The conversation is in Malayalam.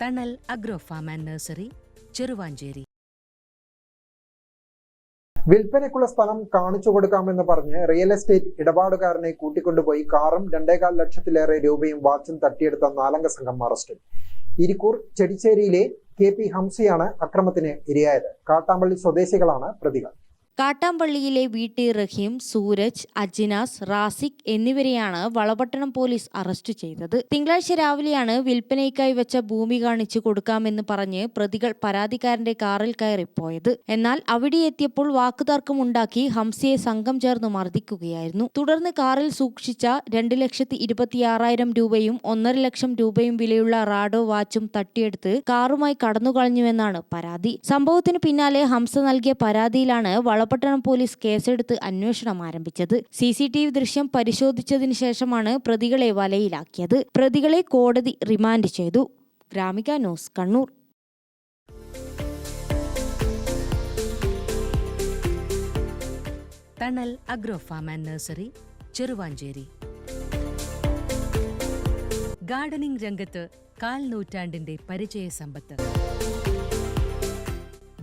Thanal agro farm and nursery Cheruvanchery വിൽപ്പനയ്ക്കുള്ള സ്ഥലം കാണിച്ചു കൊടുക്കാമെന്ന് പറഞ്ഞ് റിയൽ എസ്റ്റേറ്റ് ഇടപാടുകാരനെ കൂട്ടിക്കൊണ്ടുപോയി കാറും രണ്ടേകാൽ ലക്ഷത്തിലേറെ രൂപയും വാച്ചും തട്ടിയെടുത്ത നാലംഗ സംഘം അറസ്റ്റിൽ ഇരിക്കൂർ ചെടിച്ചേരിയിലെ കെ പി ഹംസയാണ് അക്രമത്തിന് ഇരയായത്. കാട്ടാമ്പള്ളി സ്വദേശികളാണ് പ്രതികൾ. കാട്ടാമ്പള്ളിയിലെ വി. ടി. റഹീം സൂരജ് അജിനാസ് റാസിക് എന്നിവരെയാണ് വളപട്ടണം പോലീസ് അറസ്റ്റ് ചെയ്തത്. തിങ്കളാഴ്ച രാവിലെയാണ് വിൽപ്പനയ്ക്കായി വെച്ച ഭൂമി കാണിച്ചു കൊടുക്കാമെന്ന് പറഞ്ഞ് പ്രതികൾ പരാതിക്കാരന്റെ കാറിൽ കയറിപ്പോയത്. എന്നാൽ അവിടെ എത്തിയപ്പോൾ വാക്കുതർക്കമുണ്ടാക്കി ഹംസയെ സംഘം ചേർന്ന് മർദ്ദിക്കുകയായിരുന്നു. തുടർന്ന് കാറിൽ സൂക്ഷിച്ച രണ്ട് ലക്ഷത്തി ഇരുപത്തിയാറായിരം രൂപയും ഒന്നര ലക്ഷം രൂപയും വിലയുള്ള റാഡോ വാച്ചും തട്ടിയെടുത്ത് കാറുമായി കടന്നുകളഞ്ഞുവെന്നാണ് പരാതി. സംഭവത്തിന് പിന്നാലെ ഹംസ നൽകിയ പരാതിയിലാണ് വളപട്ടണം പോലീസ് കേസെടുത്ത് അന്വേഷണം ആരംഭിച്ചത്. സി സി ടി വി ദൃശ്യം പരിശോധിച്ചതിന് ശേഷമാണ് പ്രതികളെ വലയിലാക്കിയത്. പ്രതികളെ കോടതി റിമാൻഡ് ചെയ്തു. Gramika news Kannur. Thanal agro farm and nursery Cheruvanchery. Gardening രംഗത്ത് കാൽ നൂറ്റാണ്ടിന്റെ പരിചയ സമ്പത്ത്.